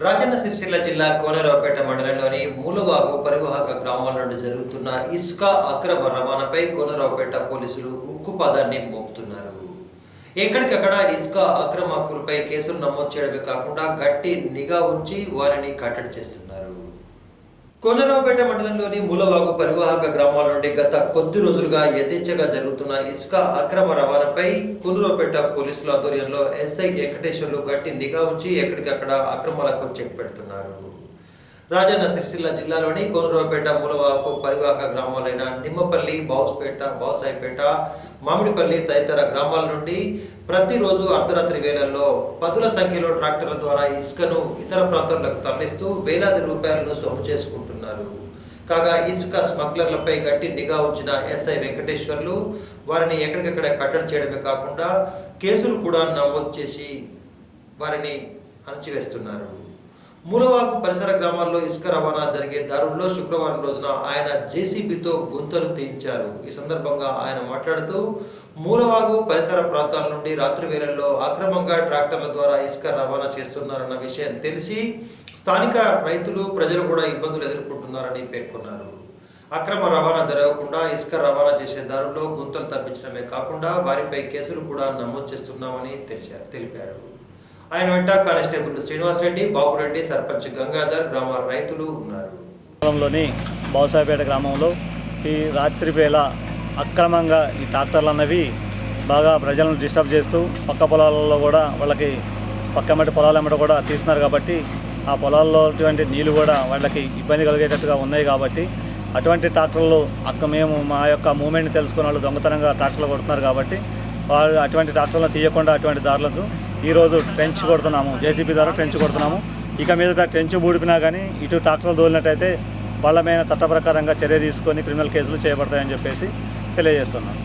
రాజన్న సిరిసిల్ల జిల్లా కోనరావుపేట మండలంలోని మూలవాగు పరివాహక గ్రామాల నుండి జరుగుతున్న ఇసుక అక్రమ రవాణాపై కోనరావుపేట పోలీసులు ఉక్కుపాదాన్ని మోపుతున్నారు. ఎక్కడికక్కడ ఇసుక అక్రమార్కులపై కేసులు నమోదు చేయడమే కాకుండా గట్టి నిఘా ఉంచి వారిని కట్టడి చేస్తున్నారు. కొనరావుపేట మండలంలోని మూలవాగు పరివాహక గ్రామాల నుండి గత కొద్ది రోజులుగా యథేచ్ఛగా జరుగుతున్న ఇసుక అక్రమ రవాణాపై కునరావుపేట పోలీసుల ఆధ్వర్యంలో ఎస్ఐ వెంకటేశ్వర్లు గట్టి నిఘా ఉంచి ఎక్కడికక్కడ అక్రమాలకు చెక్ పెడుతున్నారు. రాజన్న సిరిసిల్ల జిల్లాలోని కోనరావుపేట మూలవాకు పరివాహక గ్రామాలైన నిమ్మపల్లి బావుస్పేట బావుసాయిపేట మామిడిపల్లి తదితర గ్రామాల నుండి ప్రతిరోజు అర్ధరాత్రి వేళల్లో పదుల సంఖ్యలో ట్రాక్టర్ల ద్వారా ఇసుకను ఇతర ప్రాంతాలకు తరలిస్తూ వేలాది రూపాయలను సొమ్ము చేసుకుంటున్నారు. కాగా ఇసుక స్మగ్లర్లపై గట్టి నిఘా ఉంచిన ఎస్ఐ వెంకటేశ్వర్లు వారిని ఎక్కడికక్కడ కట్టడి చేయడమే కాకుండా కేసులు కూడా నమోదు చేసి వారిని అణచివేస్తున్నారు. మూలవాకు పరిసర గ్రామాల్లో ఇసుక రవాణా జరిగే దారుల్లో శుక్రవారం రోజున ఆయన జేసీబీతో గుంతలు తీయించారు. ఈ సందర్భంగా ఆయన మాట్లాడుతూ మూలవాగు పరిసర ప్రాంతాల నుండి రాత్రి వేళల్లో అక్రమంగా ట్రాక్టర్ల ద్వారా ఇసుక రవాణా చేస్తున్నారన్న విషయం తెలిసి స్థానిక రైతులు ప్రజలు కూడా ఇబ్బందులు ఎదుర్కొంటున్నారని పేర్కొన్నారు. అక్రమ రవాణా జరగకుండా ఇసుక రవాణా చేసే దారుల్లో గుంతలు తప్పించడమే కాకుండా వారిపై కేసులు కూడా నమోదు చేస్తున్నామని తెలిపారు. ఆయన వెంట కానిస్టేబుల్ శ్రీనివాసరెడ్డి బాబురెడ్డి సర్పంచ్ గంగాధర్ గ్రామ రైతులు ఉన్నారు. బావుసాయిపేట గ్రామంలో ఈ రాత్రి వేళ అక్రమంగా ఈ ట్రాక్టర్లు అన్నవి బాగా ప్రజలను డిస్టర్బ్ చేస్తూ పక్క పొలాలలో కూడా వాళ్ళకి పక్క మట్టి పొలాల వెంబడి కూడా తీస్తున్నారు కాబట్టి ఆ పొలాల్లో అటువంటి నీళ్ళు కూడా వాళ్ళకి ఇబ్బంది కలిగేటట్టుగా ఉన్నాయి కాబట్టి అటువంటి ట్రాక్టర్లు అక్క మేము మా యొక్క మూమెంట్ని తెలుసుకున్న వాళ్ళు దొంగతనంగా ట్రాక్టర్లు కొడుతున్నారు కాబట్టి వాళ్ళు అటువంటి ట్రాక్టర్లను తీయకుండా అటువంటి దారులకు ఈరోజు ట్రెంచ్ కొడుతున్నాము. జేసీబీ ద్వారా ట్రెంచ్ కొడుతున్నాము. ఇక మీద ట్రెంచ్ బూడిపినా కానీ ఇటు ట్రాక్టర్లు దోలినట్టయితే వాళ్ళ మీద చట్ట ప్రకారంగా చర్య తీసుకొని క్రిమినల్ కేసులు చేయబడతాయని చెప్పేసి తెలియజేస్తున్నాను.